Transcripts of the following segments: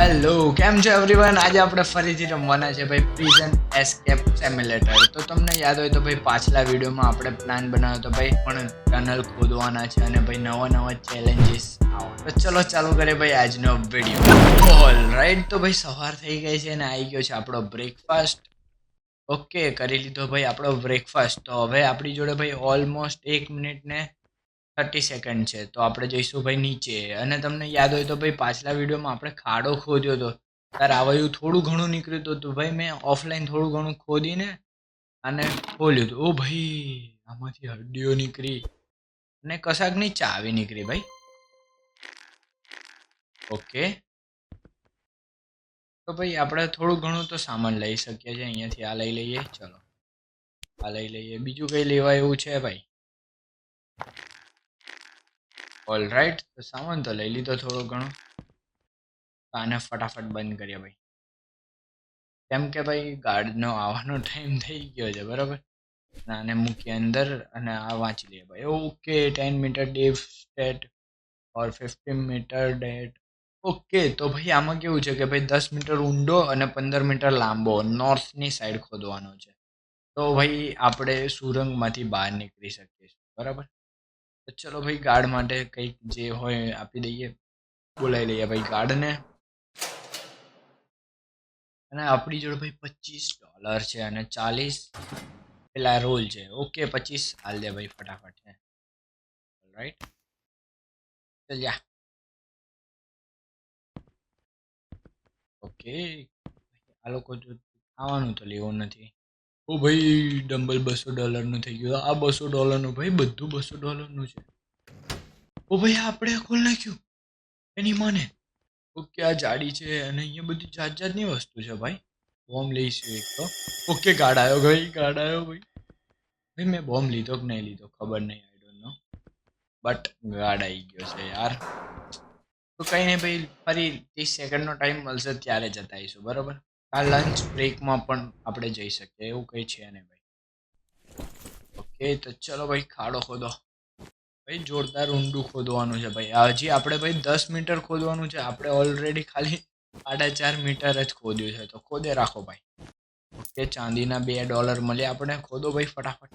Hello કેમ છો everyone આજે આપણે ફરીથી રમવાના છે ભાઈ પ્રિઝન એસ્કેપ સેમ્યુલેટર તો તમને યાદ હોય તો ભાઈ પાછલા વિડીયોમાં આપણે પ્લાન બનાવ્યો તો ભાઈ, પણ ટનલ ખોદવાના છે અને ભાઈ નવા નવા ચેલેન્જીસ તો ચલો, ચાલુ કરીએ ભાઈ આજનો વીડિયો ઓલ રાઈટ તો ભાઈ સવાર થઈ ગઈ છે અને આવી ગયો છે આપણો બ્રેકફાસ્ટ ઓકે કરી લીધો ભાઈ આપણો બ્રેકફાસ્ટ તો હવે આપણી જોડે ભાઈ ઓલમોસ્ટ એક મિનિટ ને થર્ટી સેકન્ડ છે. તો આપણે જઈશું ભાઈ નીચે. અને તમને યાદ હોય તો ભાઈ પાછલા વિડીયોમાં આપણે ખાડો ખોદ્યો હતો ત્યારે આવાયું થોડું ઘણું નીકળ્યું હતું તો ભાઈ મેં ઓફલાઈન થોડું ઘણું ખોદીને અને ખોલ્યું હતું ઓ ભાઈ, આમાંથી હડ્ડીઓ નીકળી. અને કશાકની ચાવી નીકળી ભાઈ. ઓકે તો ભાઈ આપણે થોડું ઘણું તો સામાન લઈ શકીએ છીએ. અહીંયાથી આ લઈ લઈએ. ચલો. આ લઈ લઈએ. બીજું કંઈ લેવા એવું છે ભાઈ? ઓલ રાઈટ તો સામાન તો લઈ લીધો થોડો ઘણો. આને ફટાફટ બંધ કરીએ ભાઈ. કેમ કે ભાઈ ગાર્ડનો આવવાનો ટાઈમ થઈ ગયો છે, બરાબર? આને મૂકીએ અંદર અને આ વાંચી લઈએ ભાઈ. Okay ten metre depth state or fifteen metre date okay તો ભાઈ આમાં કેવું છે કે ભાઈ દસ મીટર ઊંડો અને પંદર મીટર લાંબો નોર્થની સાઈડ ખોદવાનો છે. તો ભાઈ આપણે સુરંગમાંથી બહાર નીકળી શકીએ બરાબર? તો ચલો ભાઈ ગાર્ડ માટે કંઈક જે હોય આપી દઈએ. બોલાવી લઈએ ભાઈ ગાર્ડને અને આપણી જોડે ભાઈ પચીસ ડોલર છે અને ચાલીસ પેલા રોલ છે. ઓકે, પચીસ. હાલ દે ભાઈ ફટાફટ છે રાઈટ ચલ જા ઓકે. આ લોકો જો ખાવાનું તો લેવું નથી. ઓ ભાઈ ડમ્બલ બસો ડોલરનું થઈ ગયું. આ બસો ડોલરનું ભાઈ, બધું બસો ડોલરનું છે. ઓ ભાઈ આપણે ખોલ નાખ્યું. એની મને. ઓકે, આ જાડી છે અને અહીંયા બધી જાત જાતની વસ્તુ છે ભાઈ. બોમ્બ લઈશું એક તો. ઓકે ગાર્ડ આવ્યો ભાઈ ગાર્ડ આવ્યો ભાઈ. ભાઈ, મેં બોમ્બ લીધો કે નહીં લીધો ખબર નહીં I don't know but guard આવી ગયો છે યાર. તો કંઈ નહીં ભાઈ, ફરી ત્રીસ સેકન્ડનો ટાઈમ મળશે, ત્યારે જતા આવીશું, બરાબર? આ લંચ બ્રેકમાં પણ આપણે જઈ શકીએ, એવું કંઈ છે નહીં ભાઈ. ઓકે, તો ચલો ભાઈ ખાડો ખોદો. ભાઈ જોરદાર ઊંડું ખોદવાનું છે ભાઈ. હજી આપણે ભાઈ દસ મીટર ખોદવાનું છે. આપણે ઓલરેડી ખાલી સાડા ચાર મીટર જ ખોદ્યું છે. તો ખોદે રાખો ભાઈ. ઓકે, ચાંદીના બે ડોલર મળ્યા આપણે. ખોદો ભાઈ ફટાફટ.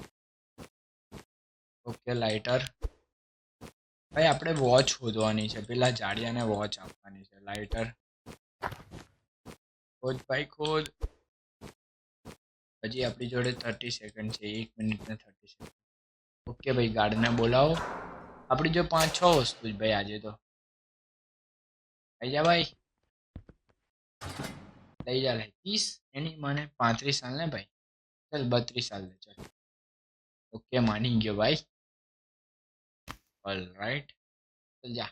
ઓકે લાઇટર ભાઈ, આપણે વોચ શોધવાની છે. પેલા જાડિયાને વોચ આપવાની છે. લાઇટર ખોદ ભાઈ ખોદ હજી આપણી જોડે થર્ટી સેકન્ડ છે એક મિનિટ ને થર્ટી સેકન્ડ ઓકે ભાઈ ગાર્ડને બોલાવો આપણી જો પાંચ છ વસ્તુ જ ભાઈ આજે તો લઈ જા ભાઈ લઈ જા લે ત્રીસ એની મને પાંત્રીસ સાલ ને ભાઈ ચાલ બત્રીસ સાલ લે ચાલ ઓકે માની ગયો ભાઈ ઓલ રાઈટ ચાલ જા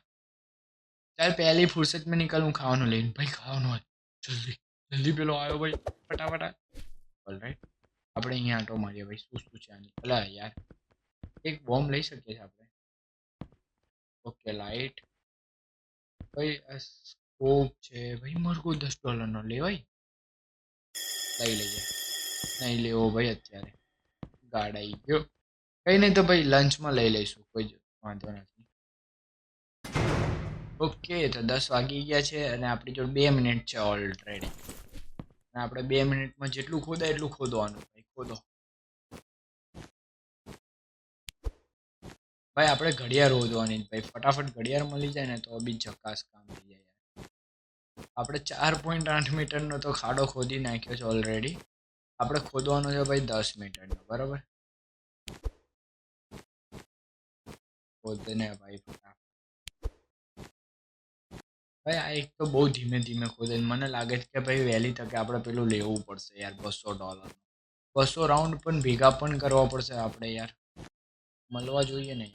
ચાલ પહેલી ફુરસત में निकलूं ખાવાનું લઈને ભાઈ ખાવાનું હોય જલ્દી જલ્દી પેલો આવ્યો ભાઈ, ફટાફટ ઓલરાઈટ આપણે અહીંયા આંટો મારીએ ભાઈ, શું શું છે આની? ભલા યાર, એક બોમ્બ લઈ શકીએ છીએ આપણે. ઓકે લાઈટ ભાઈ સ્કોપ છે ભાઈ મરકો દસ ડોલરનો લેવાય લઈ લઈએ. નહીં લેવો ભાઈ અત્યારે. ગાર્ડ આવી ગયો. કંઈ નહીં તો ભાઈ લંચમાં લઈ લઈશું, કોઈ વાંધો નથી. ઓકે તો દસ વાગી ગયા છે અને આપણી જોડે બે મિનિટ છે ઓલરેડી આપણે બે મિનિટમાં જેટલું ખોદાય એટલું ખોદવાનું. ભાઈ, ખોદો. ભાઈ, આપણે ઘડિયાળ શોધવાની ભાઈ, ફટાફટ ઘડિયાળ મળી જાય ને તો બી જકાસ કામ થઈ જાય આપણે ચાર પોઈન્ટ આઠ મીટરનો તો ખાડો ખોદી નાખ્યો છે ઓલરેડી આપણે ખોદવાનો છે ભાઈ દસ મીટરનો, બરાબર? ખોદને ભાઈ ભાઈ, આ એક તો બહુ ધીમે ધીમે ખોદે મને લાગે છે કે ભાઈ વહેલી તકે આપણે પેલું લેવું પડશે યાર બસો ડોલર બસો રાઉન્ડ પણ ભેગા પણ કરવા પડશે આપણે યાર. મળવા જોઈએ ને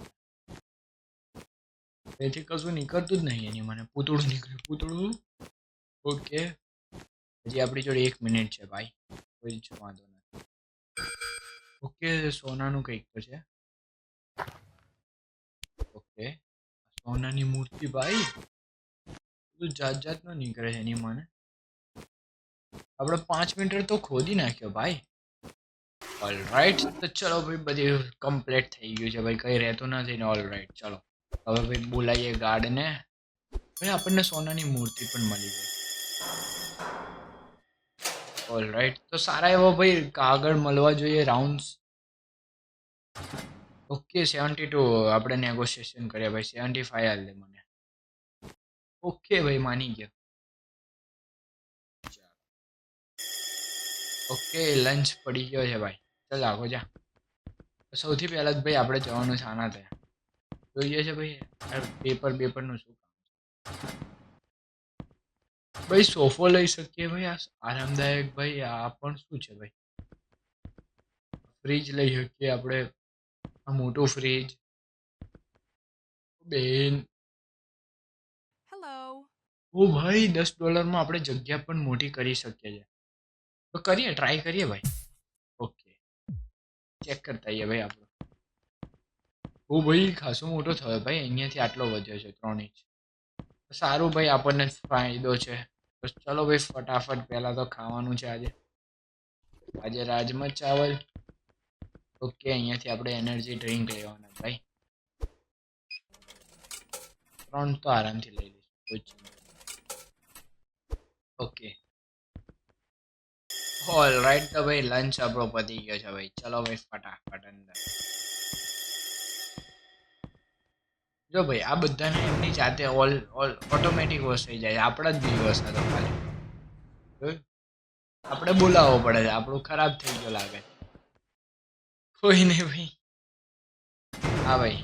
એથી કશું નીકળતું જ નહીં એની મને. પૂતળું નીકળ્યું. પૂતળું? ઓકે. હજી આપણી જોડે એક મિનિટ છે ભાઈ. કોઈ જ વાંધો નથી. ઓકે, સોનાનું કંઈક તો છે. ઓકે. સોનાની મૂર્તિ ભાઈ. બધું જાત જાતનું નીકળે છે એની મને. આપણે પાંચ મિનિટ તો ખોદી નાખ્યો ભાઈ. ઓલ રાઈટ તો ચલો ભાઈ બધી કમ્પ્લીટ થઈ ગયું છે ભાઈ, કઈ રહેતું નથી ને ઓલરાઈટ ચલો. હવે ભાઈ બોલાવીએ ગાર્ડને. ભાઈ આપણને સોનાની મૂર્તિ પણ મળી ગઈ. ઓલરાઈટ તો સારા એવો ભાઈ કાગળ મળવા જોઈએ રાઉન્ડ્સ ઓકે સેવન્ટી ટુ આપણે નેગોશિએશન કરીએ ભાઈ સેવન્ટી ફાઈવ હાલ મને. ઓકે ભાઈ, માની ગયો. ઓકે લંચ પડી ગયો છે ભાઈ. ચાલ આગો જા. સૌથી પહેલા જ ભાઈ આપણે જવાનું છે આના ત્યાં. જોઈએ છે ભાઈ? પેપર પેપરનું શું કામ ભાઈ, સોફો લઈ શકીએ ભાઈ? આ આરામદાયક ભાઈ, આ પણ શું છે ભાઈ? ફ્રીજ લઈ શકીએ આપણે. આ મોટું ફ્રીજ બેન. ઓ ભાઈ, દસ ડોલરમાં આપણે જગ્યા પણ મોટી કરી શકીએ છીએ. તો કરીએ ટ્રાય કરીએ ભાઈ. ઓકે ચેક કરતા આવીએ ભાઈ આપણો. ઓ ભાઈ, ખાસો મોટો થયો ભાઈ, અહીંયાથી આટલો વધ્યો છે, ત્રણ ઇંચ સારું ભાઈ, આપણને ફાયદો છે. તો ચલો ભાઈ, ફટાફટ પહેલાં તો ખાવાનું છે આજે. આજે રાજમા ચાવલ. ઓકે અહીંયાથી આપણે એનર્જી ડ્રિંક લેવાના ભાઈ. ત્રણ તો આરામથી લઈ લઈશું ઓકે. ઓલ રાઈટ તો ભાઈ લંચ આપણો પતી ગયો છે ભાઈ. ચલો ભાઈ, ફટાફટ અંદર. જો ભાઈ, આ બધાને એમની જાતે ઓલ ઓલ ઓટોમેટિક વોશ થઈ જાય. આપણા જ દિવસ હતો ખાલી. આપણે બોલાવવો પડે છે. આપણું ખરાબ થઈ ગયો લાગે કોઈ નહીં ભાઈ. હા ભાઈ.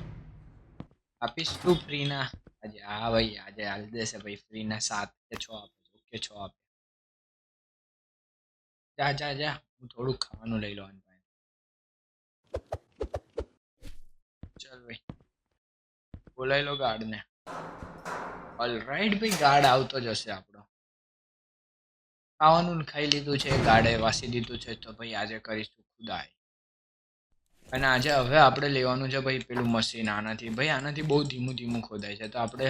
આપીશ તું ફ્રીના આજે, હા ભાઈ, આજે હાલ દેશે ભાઈ. ફ્રીના સાત કે છ આપે. ઓકે છો આપે? જા જા જા. હું થોડુંક ખાવાનું લઈ લઉં ચાલ ભાઈ. બોલાવી લો ગાર્ડને. ઓલ રાઈટ ભાઈ, ગાર્ડ આવતો જ હશે આપણો. ખાવાનું ખાઈ લીધું છે, ગાર્ડે વાસી દીધું છે, તો ભાઈ આજે કરીશું ખુદાય અને આજે હવે આપણે લેવાનું છે ભાઈ પેલું મશીન, આનાથી. ભાઈ, આનાથી બહુ ધીમું ધીમું ખોદાય છે, તો આપણે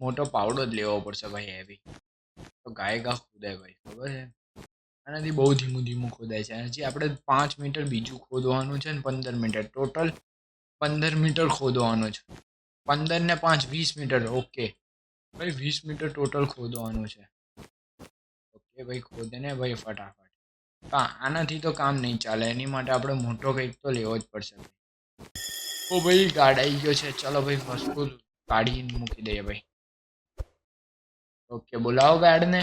મોટો પાવડો જ લેવો પડશે ભાઈ હેવી તો ગાયકા ખોદાય ભાઈ, ખબર છે? આનાથી બહુ ધીમું ધીમું ખોદાય છે. હજી આપણે પાંચ મીટર બીજું ખોદવાનું છે ને પંદર મીટર. ટોટલ પંદર મીટર ખોદવાનું છે. પંદર ને પાંચ, વીસ મીટર ઓકે ભાઈ, વીસ મીટર ટોટલ ખોદવાનું છે. ઓકે ભાઈ, ખોદે ને ભાઈ ફટાફટ. હા આનાથી તો કામ નહીં ચાલે. એની માટે આપણે મોટો કંઈક તો લેવો જ પડશે ઓ ભાઈ ગાડ આવી ગયો છે. ચલો ભાઈ, વસ્તુ કાઢીને મૂકી દઈએ ભાઈ. ઓકે બોલાવો ગાર્ડને.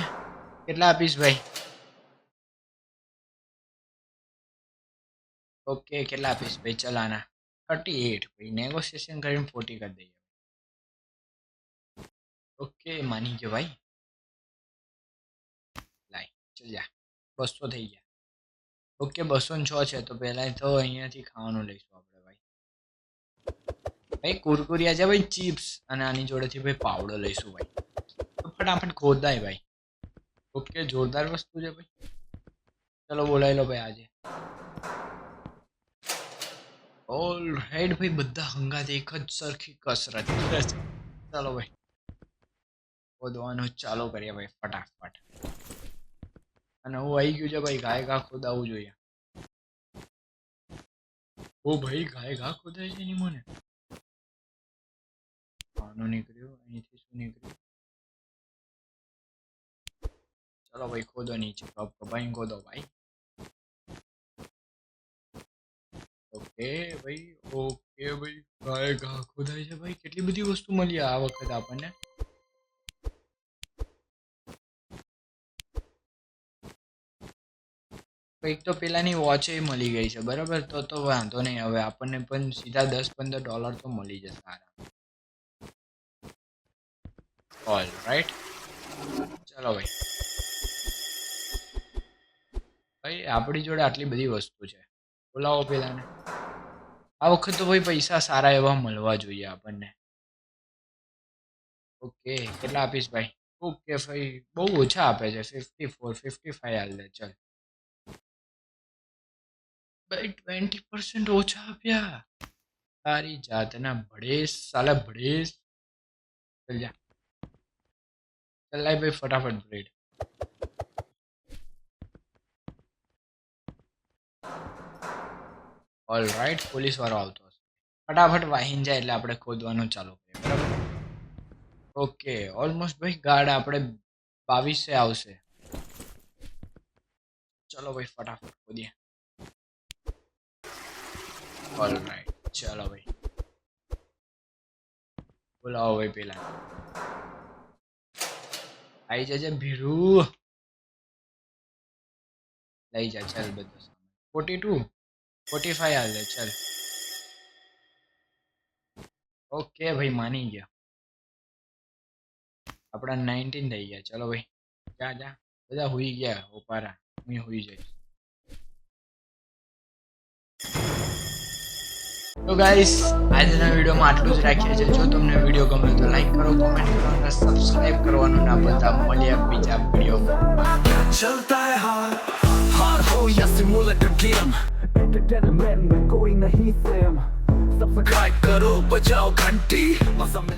કેટલા આપીશ ભાઈ? ઓકે કેટલા આપીશ ભાઈ? ચલાના થર્ટી એટ ભાઈ નેગોશિએશન કરીને ફોર્ટી કરી દઈએ. ઓકે માની ગયો ભાઈ. લાય, ચલ જા. બસો થઈ ગયા. ઓકે બસો છ છે, તો પહેલાં તો અહીંયાથી ખાવાનું લઈશું આપણે ભાઈ. ભાઈ, કુરકુરિયા છે ભાઈ, ચિપ્સ. અને આની જોડેથી ભાઈ, પાવડો લઈશું ભાઈ. ફટાફટ ખોદાય ભાઈ. ઓકે, જોરદાર વસ્તુ છે ભાઈ. ચલો બોલાવી લો ભાઈ આજે. ઓલ રાઈટ ભાઈ, બધા હંગાત એક જ સરખી કસરત ચાલો ભાઈ. ખોદવાનું ચાલુ કરીએ ભાઈ, ફટાફટ. અને હું આવી ગયું છે ભાઈ, ગાય ઘા ખોદાવું જોઈએ. ઓ ભાઈ, ગાય ઘા ખોદાય છે ની મને. નીકળ્યું, અહીંથી શું નીકળ્યું? ચલો खोदो नीचे तो आपको भाई खोदो भाई ઓકે ભાઈ ઓકે ભાઈ. ગાય ઘા ખોદાય છે ભાઈ. કેટલી બધી વસ્તુ મળી આ વખત આપણને? કંઈક તો પેલાની વોચે મળી ગઈ છે, બરાબર? તો તો વાંધો નહીં. હવે આપણને પણ સીધા દસ પંદર ડોલર તો મળી જશે આરામ ઓલ રાઈટ ચલો ભાઈ. ભાઈ, આપણી જોડે આટલી બધી વસ્તુ છે. બોલાવો પેલાને. આ વખત તો ભાઈ પૈસા સારા એવા મળવા જોઈએ આપણને. ઓકે, કેટલા આપીશ ભાઈ? ઓકે ભાઈ, બહુ ઓછા આપે છે. ફિફ્ટી ફોર, ફિફ્ટી ફાઈવ હાલ દે, ચાલ. ભાઈ, ટ્વેન્ટી પર્સન્ટ ઓછા આપ્યા. તારી જાતના ભડેસ, સાલા ભડેસ. ચલ જા. ચલ ભાઈ, ફટાફટ બ્રેડ ઓલ રાઈટ પોલીસ વાળો આવતો હશે. ફટાફટ વાહીન જાય એટલે આપણે ખોદવાનું ચાલુ કરીએ, બરાબર? ઓકે ઓલમોસ્ટ ભાઈ ગાર્ડ આપણે બાવીસે આવશે. ચલો ભાઈ ફટાફટ ખોદીએ. ઓલરાઈટ ચલો ભાઈ. બોલાવો ભાઈ પેલા. આવી જજે ભીરુ. લઈ જા, ચાલ બધું ફોર્ટી ટુ ફોર્ટી ફાઈવ ચાલ. ઓકે ભાઈ, માની ગયા. આપણા નાઇન્ટીન થઈ ગયા. ચલો ભાઈ, જા જા. બધા હોઈ ગયા, ઓપારા. હું હોઈ જઈશ. તો ગાઈસ આજના વિડીયોમાં આટલું જ રાખીએ છીએ. જો તમને વીડિયો ગમ્યો તો લાઈક કરો કોમેન્ટ કરો અને સબસ્ક્રાઇબ કરવાનું ના ભૂલતા. મળ્યા બીજા વીડિયો ચલતા હૈ હાર હાર હો યા સિમુલેટર ગેમ गेम एंटरटेनमेंट में कोई नहीं सेम सब्सक्राइब करो बजाओ घंटी मजा मिल